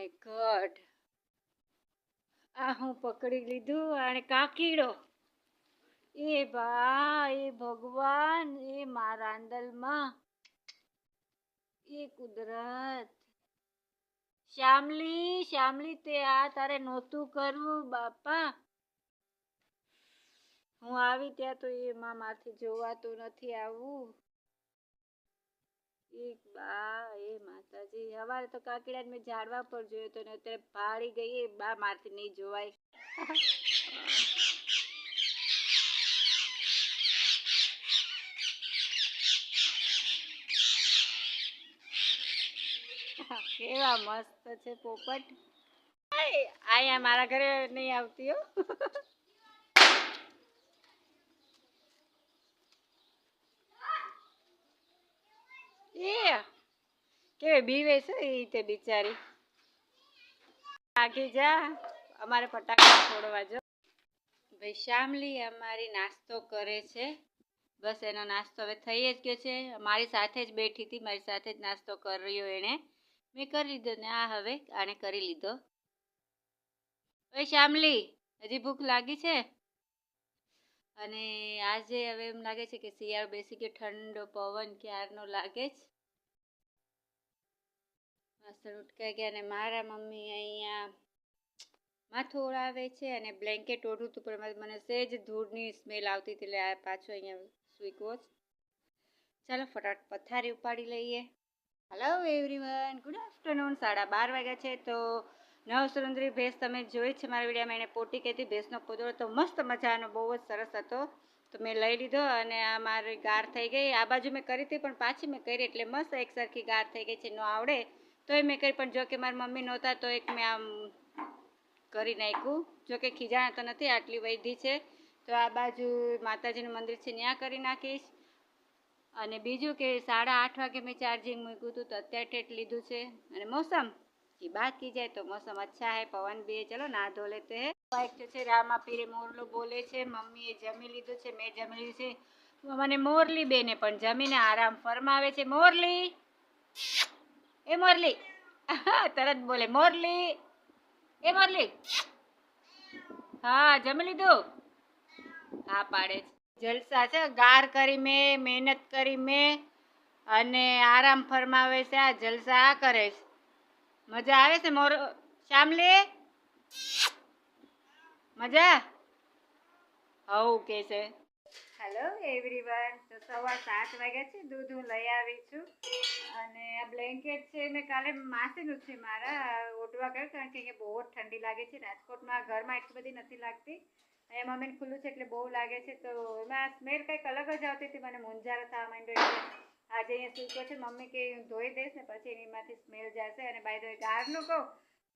My God. આ હું પકડી લીધું અને કાકીડો. એ બા એ ભગવાન, એ મારા આંદલમાં એ કુદરત. શ્યામલી શ્યામલી, તે આ તારે નહોતું કરવું, બાપા. હું આવી ત્યાં તો એમાં માથી જોવાતું નથી આવું. એક બા, એ માતાજી. હવારે તો કાકીડા મેં ઝાડવા પર જોયો તો ને અત્યારે ભાળી ગઈ એ બા મારથી નહીં જોવાય. કેવા મસ્ત છે પોપટ. આયા મારા ઘરે નહીં આવતી હો એ કેવી બીવે છે એ રીતે બિચારી. આગી જા, અમારે ફટાકડા છોડવા જો. ભાઈ શામલી અમારી નાસ્તો કરે છે. બસ એનો નાસ્તો હવે થઈ જ ગયો છે. મારી સાથે જ બેઠી હતી, મારી સાથે જ નાસ્તો કર્યો એણે. મેં કરી લીધો ને આ હવે આણે કરી લીધો. હવે શામલી, હજી ભૂખ લાગી છે? અને આજે હવે એમ લાગે છે કે શિયાળો બેસી ગયો, ઠંડો પવન ક્યારનો લાગે જ વાસણ ઉટકાઈ ગયા અને મારા મમ્મી અહીંયા માથું ઓળાવે છે અને બ્લેન્કેટ ઓઢું હતું પણ મને સહેજ ધૂળની સ્મેલ આવતી હતી, એટલે આ પાછો અહીંયા સ્વીક વોચ ચાલો ફટાફટ પથારી ઉપાડી લઈએ. હલો એવરીવન ગુડ આફ્ટરનૂન સાડા બાર વાગ્યા છે, તો નવ સુરંદરી ભેંસ તમે જોઈ છે મારા વિડીયોમાં એને પોટી કહેતી ભેંસનો પોદળો તો મસ્ત મજાનો, બહુ જ સરસ હતો. તો મેં લઈ લીધો અને આ મારી ગાર થઈ ગઈ. આ બાજુ મેં કરી હતી, પણ પાછી મેં કરી, એટલે મસ્ત એક સરખી ગાર થઈ ગઈ છે, ન આવડે. તોય મેં કરી પણ, જો કે મારા મમ્મી નહોતા, તો એક મેં આમ કરી નાખ્યું. જો કે ખીજાણા તો નથી, આટલી વૈધી છે. તો આ બાજુ માતાજીનું મંદિર છે, ત્યાં કરી નાખીશ. અને બીજું કે સાડા આઠ વાગે મેં ચાર્જિંગ મૂક્યું હતું, તો અત્યારે ટેટ લીધું છે. અને મોસમ કી બાત કી જાય તો મોસમ અચ્છા હે, પવન બી ચલો ના ધો લેતે હે. બાઇક જો છે, રામા પીરે મોરલો બોલે છે, મમ્મીએ જમી લીધું છે, મેં જમી લીધું છે. મને મોરલી બેને પણ જમીને આરામ ફરમાવે છે. મોરલી! એ મોરલી. તરત બોલે, મોરલી. એ મોરલી. હા, જમી લીધું? હા, પાડે છે. જલસા છે, ગાર કરી મેં, મહેનત કરી મેં, અને આરામ ફરમાવે છે, આ જલસા આ કરે છે. મજા આવે છે, મોર શ્યામલી મજા? હવું, કે છે. હેલો એવરીવન તો સવા સાત વાગ્યા છે. દૂધ હું લઈ આવી છું. અને આ બ્લેન્કેટ છે મેં કાલે માસીનું છે મારા. ઓઢવા કર્યું કારણ કે અહીંયા બહુ ઠંડી લાગે છે. રાજકોટમાં ઘરમાં એટલી બધી નથી લાગતી. અહીંયા મમ્મીને ખુલ્લું છે એટલે બહુ લાગે છે. તો એમાં સ્મેલ કંઈક અલગ જ આવતી હતી. મને મૂંઝારો થવા માંડ્યો એટલે આજે અહીંયા સૂકો છે. મમ્મી કે હું ધોઈ દઈશ ને પછી એમાંથી સ્મેલ જશે. અને બાય ધ ગારનું કહું,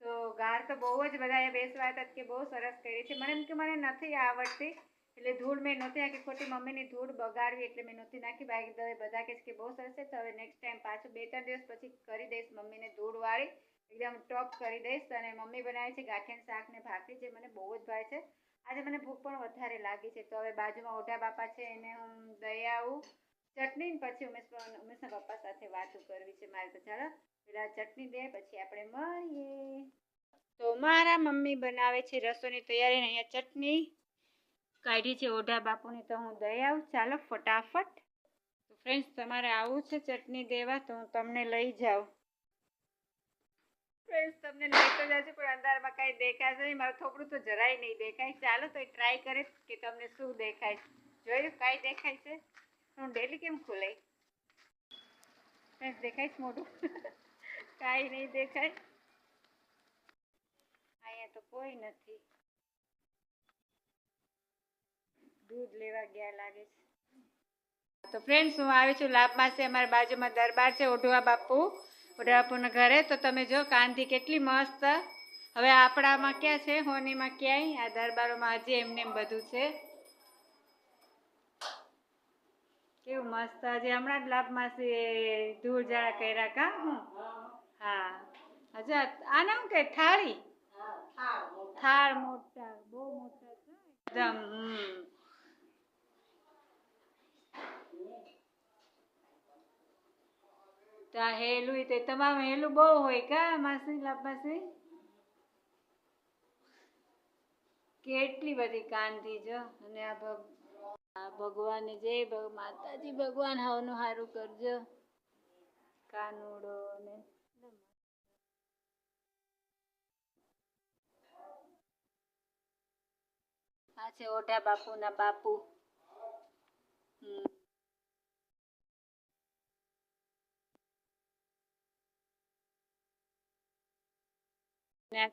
તો ગાર તો બહુ જ બધા બેસવા હતા કે બહુ સરસ કરી છે. મને એમ કે મને નથી આવડતી. એટલે ધૂળ મેં નહોતી નાખી, ખોટી મમ્મીની ધૂળ બગાડવી એટલે મેં નહોતી નાખી. બાકી દવે બધા કહે છે કે બહુ સરસ છે, તો હવે નેક્સ્ટ ટાઈમ પાછું બે ત્રણ દિવસ પછી કરી દઈશ મમ્મીને ધૂળવાળી એકદમ ટોપ કરી દઈશ અને મમ્મી બનાવે છે ગાંઠિયાનું શાક ને ભાખરી, જે મને બહુ જ ભાવે છે. આજે મને ભૂખ પણ વધારે લાગી છે, તો હવે બાજુમાં ઓઢા બાપા છે, એને હું દઈ આવું ચટણી પછી ઉમેશ ઉમેશના પપ્પા સાથે વાતો કરવી છે મારે તો. ચાલો, પેલા ચટણી દે, પછી આપણે મળીએ. તો મારા મમ્મી બનાવે છે રસોની તૈયારી અહીંયા ચટણી કાઢી છે ઓઢા બાપુની તો હું દઈ આવું. ચાલો, ફટાફટ. તો ફ્રેન્ડ્સ તમારે આવું છે ચટણી દેવા, તો હું તમને લઈ જાઉં. ફ્રેન્ડ્સ તમને લઈ તો જશે પણ અંધારમાં કાંઈ દેખાશે નહીં. મારું થોડું તો જરાય નહીં દેખાય. ચાલો તો ટ્રાય કરે કે તમને શું દેખાય. જોયું, કાંઈ દેખાય છે? હું ડેલી કેમ ખોલાઈ? દેખાય છે મોઢું? કાંઈ નહીં દેખાય. અહીંયા તો કોઈ નથી. દૂધ લેવા ગયા લાગે છે. તો ફ્રેન્ડ્સ હું આવી છું લાભમાં છે અમારા બાજુમાં દરબાર છે ઓઢવા બાપુ. ઓઢવા બાપુના ઘરે. તો તમે જો કાંધી કેટલી મસ્ત. હવે આપણામાં ક્યાં છે હોનીમાં ક્યાંય? આ દરબારોમાં હજી એમને એમ બધું છે. કેવું મસ્ત. હજી હમણાં જ લાભમાં છે ધૂળ જાળા કર્યા કા? હું? હા. હજા આના શું કે થાળી? થાળ મોટા. બહુ મોટા. છે એકદમ હમ. તો આ હેલું તો તમામ હેલું બહુ હોય કા માસી, લાભાસી? કેટલી બધી કાંધી જો, અને આ ભગ ભગવાન ભગ માતાજી ભગવાન હવનું સારું કરજો. કાનુડો ને આ છે ઓઢા બાપુના બાપુ. હમ. ને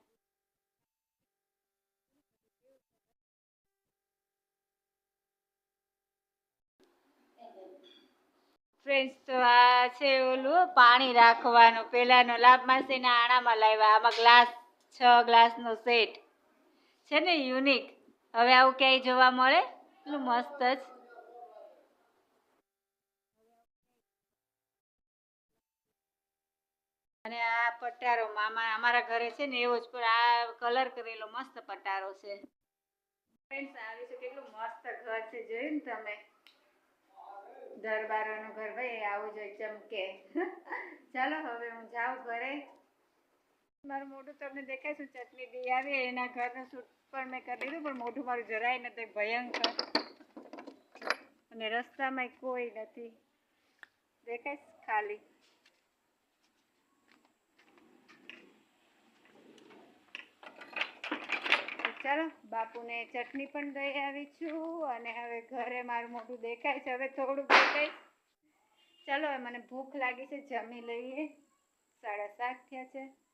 ફ્રેન્ડ્સ તો આ છે ઓલું, પાણી રાખવાનું. પહેલાંનો લાભ માસીના આણામાં લાવ્યા. આમાં ગ્લાસ છ ગ્લાસનો સેટ છે ને યુનિક હવે આવું ક્યાંય જોવા મળે? એટલું મસ્ત જ. અને આ પટારો, મામા અમારા ઘરે છે ને એવો જ, પણ આ કલર કરેલો મસ્ત પટારો છે. ફ્રેન્ડ્સ આવી છે કેટલું મસ્ત ઘર છે, જોયું ને તમે? દરબારોનું ઘર, ભાઈ આવું જ ચમકે. ચાલો હવે હું જાઉં ઘરે. મારું મોઢું તમને દેખાય છે, ચટણી બી આવી, એના ઘરનું શૂટ પણ મેં કરી દીધું, પણ મોઢું મારું જરાય નથી, ભયંકર. અને રસ્તામાં કોઈ નથી. દેખાય ખાલી તો ચાલો, બાપુને ચટણી પણ દઈ આવી છું અને હવે ઘરે મારું મોઢું દેખાય છે, હવે થોડુંક દેખાય. ચાલો, હવે મને ભૂખ લાગી છે, જમી લઈએ. સાડા સાત થયા છે.